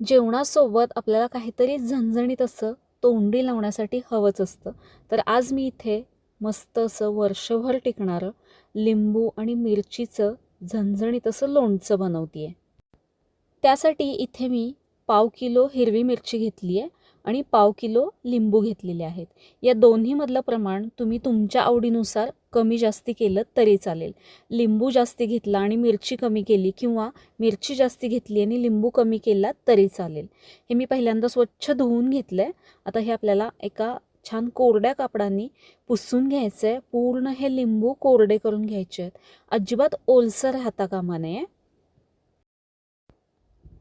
जेवणासोबत आपल्याला काहीतरी झणझणीत असं तोंडी लावण्यासाठी हवंच असतं. तर आज मी इथे मस्त असं वर्षभर टिकणारं लिंबू आणि मिरचीचं झणझणीत असं लोणचं बनवते आहे त्यासाठी इथे मी पाव किलो हिरवी मिरची घेतली आहे आणि पाव किलो लिंबू घेतलेले आहेत. या दोन्हीमधलं प्रमाण तुम्ही तुमच्या आवडीनुसार कमी जास्ती केलं तरी चालेल. लिंबू जास्ती घेतला आणि मिरची कमी केली किंवा मिरची जास्ती घेतली आणि लिंबू कमी केला तरी चालेल. हे मी पहिल्यांदा स्वच्छ धुवून घेतलं आहे आता हे आपल्याला एका छान कोरड्या कापडांनी पुसून घ्यायचं आहे पूर्ण हे लिंबू कोरडे करून घ्यायचे आहेत. अजिबात ओलसर राहता कामा नये.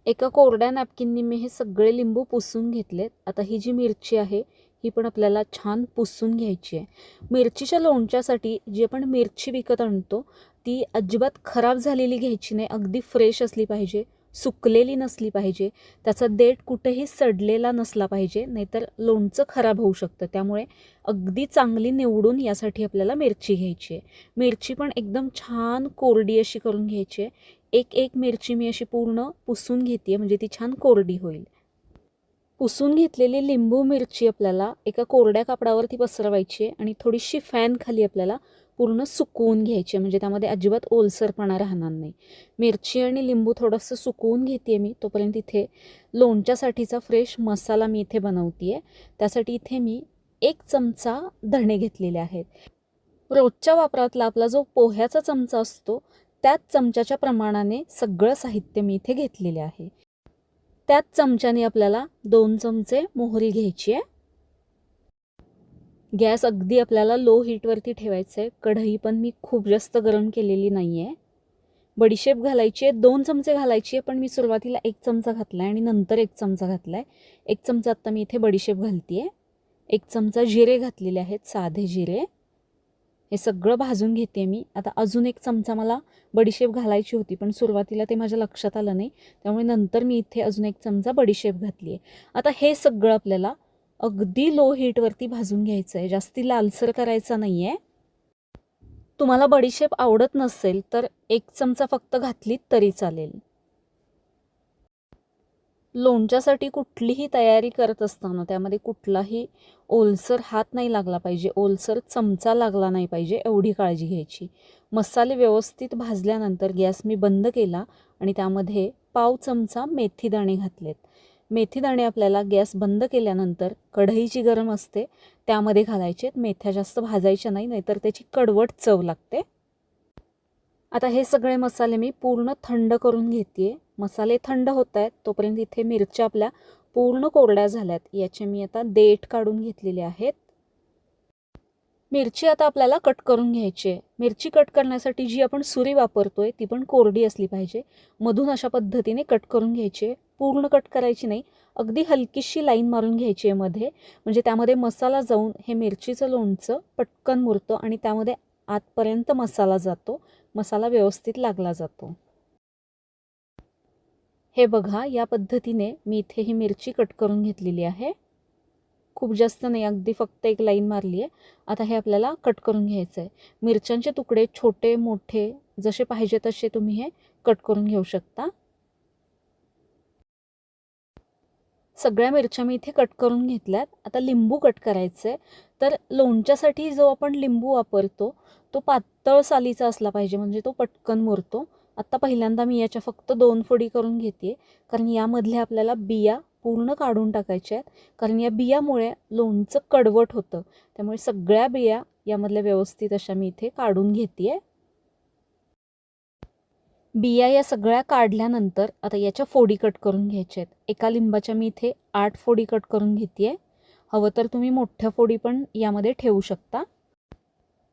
एका कोरड्या नॅपकिननी मी हे सगळे लिंबू पुसून घेतलेत. आता ही जी मिरची आहे ही पण आपल्याला छान पुसून घ्यायची आहे. मिरचीच्या लोणच्यासाठी जी आपण मिरची विकत आणतो ती अजिबात खराब झालेली घ्यायची नाही. अगदी फ्रेश असली पाहिजे सुकलेली नसली पाहिजे. त्याचा देठ कुठेही सडलेला नसला पाहिजे नाहीतर लोणचं खराब होऊ शकतं. त्यामुळे अगदी चांगली निवडून यासाठी आपल्याला मिरची घ्यायची आहे. मिरची पण एकदम छान कोरडी अशी करून घ्यायची आहे. एक एक मिरची मी अशी पूर्ण पुसून घेते म्हणजे ती छान कोरडी होईल. पुसून घेतलेली लिंबू मिरची आपल्याला एका कोरड्या कापडावरती पसरवायची आहे आणि थोडीशी फॅन खाली आपल्याला पूर्ण सुकवून घ्यायची आहे. म्हणजे त्यामध्ये अजिबात ओलसरपणा राहणार नाही. मिरची आणि लिंबू थोडंसं सुकवून घेते मी. तोपर्यंत इथे लोणच्यासाठीचा फ्रेश मसाला मी इथे बनवते आहे त्यासाठी इथे मी एक चमचा धणे घेतलेले आहेत. रोजच्या वापरातला आपला जो पोह्याचा चमचा असतो त्याच चमच्याच्या प्रमाणाने सगळं साहित्य मी इथे घेतलेले आहे. त्याच चमच्याने आपल्याला दोन चमचे मोहरी घ्यायची आहे. गॅस अगदी आपल्याला लो हीटवरती ठेवायचं आहे. कढई पण मी खूप जास्त गरम केलेली नाही आहे बडीशेप घालायची आहे. दोन चमचे घालायची आहे पण मी सुरुवातीला एक चमचा घातला आहे आणि नंतर एक चमचा घातला आहे एक चमचा आत्ता मी इथे बडीशेप घालते आहे एक चमचा जिरे घातलेले आहेत साधे जिरे. हे सगळं भाजून घेते मी. आता अजून एक चमचा मला बडीशेप घालायची होती पण सुरुवातीला ते माझ्या लक्षात आलं नाही. त्यामुळे नंतर मी इथे अजून एक चमचा बडीशेप घातली आहे आता हे सगळं आपल्याला अगदी लो हीटवरती भाजून घ्यायचं आहे जास्ती लालसर करायचा नाही आहे तुम्हाला बडीशेप आवडत नसेल तर एक चमचा फक्त घातलीत तरी चालेल. लोणच्यासाठी कुठलीही तयारी करत असताना त्यामध्ये कुठलाही ओलसर हात नाही लागला पाहिजे. ओलसर चमचा लागला नाही पाहिजे एवढी काळजी घ्यायची. मसाले व्यवस्थित भाजल्यानंतर गॅस मी बंद केला आणि त्यामध्ये पाव चमचा मेथी दाणे घातलेत. मेथी दाणे आपल्याला गॅस बंद केल्यानंतर कढईची गरम असते त्यामध्ये घालायचे मेथ्या जास्त भाजायच्या नाही नाहीतर त्याची कडवट चव लागते. आता हे सगळे मसाले मी पूर्ण थंड करून घेते मसाले थंड होत आहेत तोपर्यंत इथे मिरच्या आपल्या पूर्ण कोरड्या झाल्यात. याचे मी आता देठ काढून घेतलेले आहेत. मिरची आता आपल्याला कट करून घ्यायची आहे. मिरची कट करण्यासाठी जी आपण सुरी वापरतोय ती पण कोरडी असली पाहिजे. मधून अशा पद्धतीने कट करून घ्यायची आहे. पूर्ण कट करायची नाही. अगदी हलकीशी लाईन मारून घ्यायची आहे मध्ये. म्हणजे त्यामध्ये मसाला जाऊन हे मिरचीचं लोणचं पटकन मुरतं आणि त्यामध्ये आतपर्यंत मसाला जातो. मसाला व्यवस्थित लागला जातो. हे बघा या पद्धतीने मी इथे ही मिरची कट करून घेतलेली आहे. खूप जास्त नाही अगदी फक्त एक लाईन मारली आहे. आता हे आपल्याला कट करून घ्यायचं आहे. मिरच्यांचे तुकडे छोटे मोठे जसे पाहिजे तसे तुम्ही हे कट करून घेऊ शकता. सगळ्या मिरच्या मी इथे कट करून घेतल्यात. आता लिंबू कट करायचं आहे तर लोणच्यासाठी जो आपण लिंबू वापरतो तो पातळ सालीचा असला पाहिजे म्हणजे तो पटकन मुरतो. आत्ता पहिल्यांदा मी याच्या फक्त दोन फोडी करून घेते. कारण यामधल्या आपल्याला बिया पूर्ण काढून टाकायच्या आहेत. कारण या बियामुळे लोणचं कडवट होतं. त्यामुळे सगळ्या बिया यामधल्या व्यवस्थित अशा मी इथे काढून घेते आहे बिया या सगळ्या काढल्यानंतर आता याच्या फोडी कट करून घ्यायच्या आहेत. एका लिंबाच्या मी इथे आठ फोडी कट करून घेते हवं तर तुम्ही मोठ्या फोडी पण यामध्ये ठेवू शकता.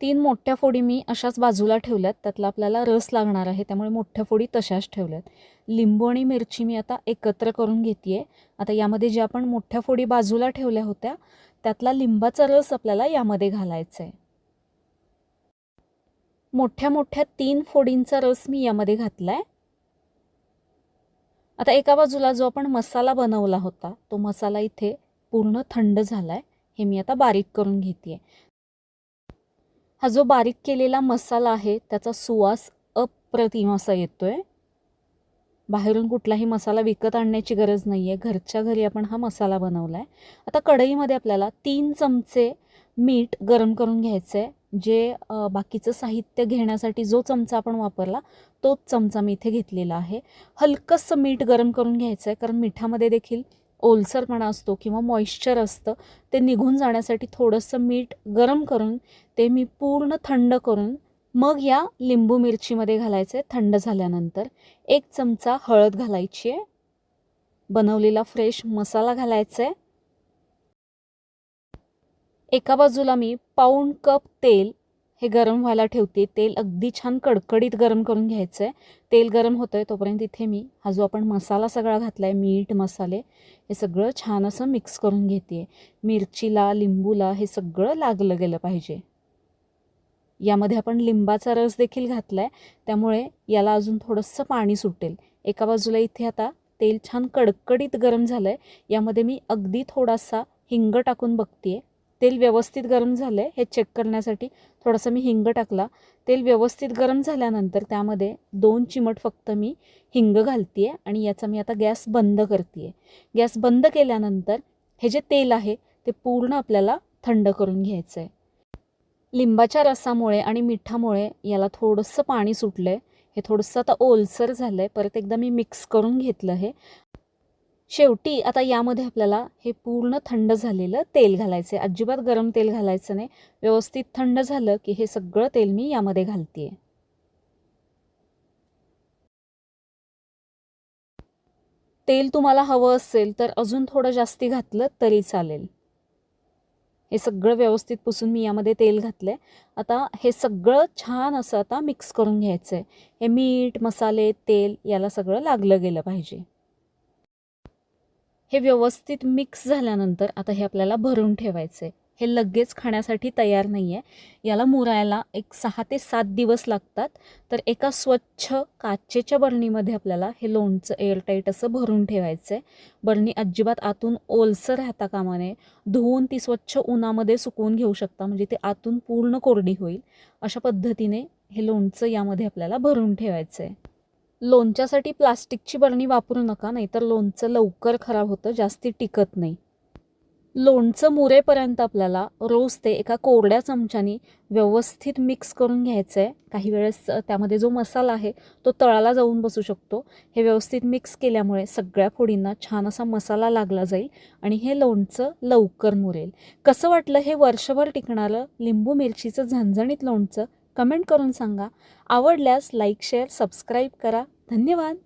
तीन मोठ्या फोडी मी अशाच बाजूला ठेवल्यात. त्यातला आपल्याला रस लागणार आहे त्यामुळे मोठ्या फोडी तशाच ठेवल्यात. लिंबू आणि मिरची मी आता एकत्र करून घेते आहे आता यामध्ये ज्या आपण मोठ्या फोडी बाजूला ठेवल्या होत्या त्यातला लिंबाचा रस आपल्याला यामध्ये घालायचा आहे मोठ्या मोठ्या तीन फोडींचा रस मी यामध्ये घातला आहे आता एका बाजूला जो आपण मसाला बनवला होता तो मसाला इथे पूर्ण थंड झाला आहे हे मी आता बारीक करून घेते हा जो बारीक केलेला मसाला आहे त्याचा सुवास अप्रतिम असा येतो आहे बाहेरून कुठलाही मसाला विकत आणण्याची गरज नाही आहे घरच्या घरी आपण हा मसाला बनवला आहे आता कढईमध्ये आपल्याला तीन चमचे मीठ गरम करून घ्यायचं आहे जे बाकीचं साहित्य घेण्यासाठी जो चमचा आपण वापरला तोच चमचा मी इथे घेतलेला आहे. हलकंसं मीठ गरम करून घ्यायचं आहे कारण मिठामध्ये देखील ओलसरपणा असतो किंवा मॉइश्चर असतं. ते निघून जाण्यासाठी थोडंसं मीठ गरम करून ते मी पूर्ण थंड करून मग या लिंबू मिरचीमध्ये घालायचं आहे थंड झाल्यानंतर. एक चमचा हळद घालायची आहे बनवलेला फ्रेश मसाला घालायचा आहे एका बाजूला मी पाऊण कप तेल हे गरम व्हायला ठेवते. तेल अगदी छान कडकडीत गरम करून घ्यायचं आहे तेल गरम होतं आहे तोपर्यंत इथे मी हा जो आपण मसाला सगळा घातला आहे मीठ मसाले हे सगळं छान असं मिक्स करून घेते आहे मिरचीला लिंबूला हे सगळं लागलं गेलं पाहिजे. यामध्ये आपण लिंबाचा रस देखील घातला आहे त्यामुळे याला अजून थोडंसं पाणी सुटेल. एका बाजूला इथे आता तेल छान कडकडीत गरम झालं आहे यामध्ये मी अगदी थोडासा हिंग टाकून बघते आहे तेल व्यवस्थित गरम झालं आहे हे चेक करण्यासाठी थोडंसं मी हिंग टाकला. तेल व्यवस्थित गरम झाल्यानंतर त्यामध्ये दोन चिमट फक्त मी हिंग घालते आहे आणि याचा मी आता गॅस बंद करते आहे गॅस बंद केल्यानंतर हे जे तेल आहे ते पूर्ण आपल्याला थंड करून घ्यायचं आहे लिंबाच्या रसामुळे आणि मिठामुळे याला थोडंसं पाणी सुटलं आहे हे थोडंसं आता ओलसर झालं आहे परत एकदा मी मिक्स करून घेतलं हे. शेवटी आता यामध्ये आपल्याला हे पूर्ण थंड झालेलं तेल घालायचं आहे अजिबात गरम तेल घालायचं नाही. व्यवस्थित थंड झालं की हे सगळं तेल मी यामध्ये घालते आहे तेल तुम्हाला हवं असेल तर अजून थोडं जास्ती घातलं तरी चालेल. हे सगळं व्यवस्थित पुसून मी यामध्ये तेल घातलं आहे आता हे सगळं छान असं आता मिक्स करून घ्यायचं आहे हे मीठ मसाले तेल याला सगळं लागलं गेलं पाहिजे. हे व्यवस्थित मिक्स झाल्यानंतर आता हे आपल्याला भरून ठेवायचं आहे हे लगेच खाण्यासाठी तयार नाही आहे याला मुरायला एक सहा ते सात दिवस लागतात. तर एका स्वच्छ काचेच्या बरणीमध्ये आपल्याला हे लोणचं एअरटाईट असं भरून ठेवायचं आहे बरणी अजिबात आतून ओलसर राहता कामा नये. धुवून ती स्वच्छ उन्हामध्ये सुकवून घेऊ शकता. म्हणजे ते आतून पूर्ण कोरडी होईल. अशा पद्धतीने हे लोणचं यामध्ये आपल्याला भरून ठेवायचं आहे लोणच्यासाठी प्लास्टिकची बरणी वापरू नका नाहीतर लोणचं लवकर खराब होतं जास्ती टिकत नाही. लोणचं मुरेपर्यंत आपल्याला रोज ते एका कोरड्या चमच्यानी व्यवस्थित मिक्स करून घ्यायचं आहे काही वेळेस त्यामध्ये जो मसाला आहे तो तळाला जाऊन बसू शकतो. हे व्यवस्थित मिक्स केल्यामुळे सगळ्या फोडींना छान असा मसाला लागला जाईल आणि हे लोणचं लवकर मुरेल. कसं वाटलं हे वर्षभर टिकणारं लिंबू मिरचीचं झणझणीत लोणचं? कमेंट करून सांगा. आवडल्यास लाईक शेअर सबस्क्राईब करा. धन्यवाद.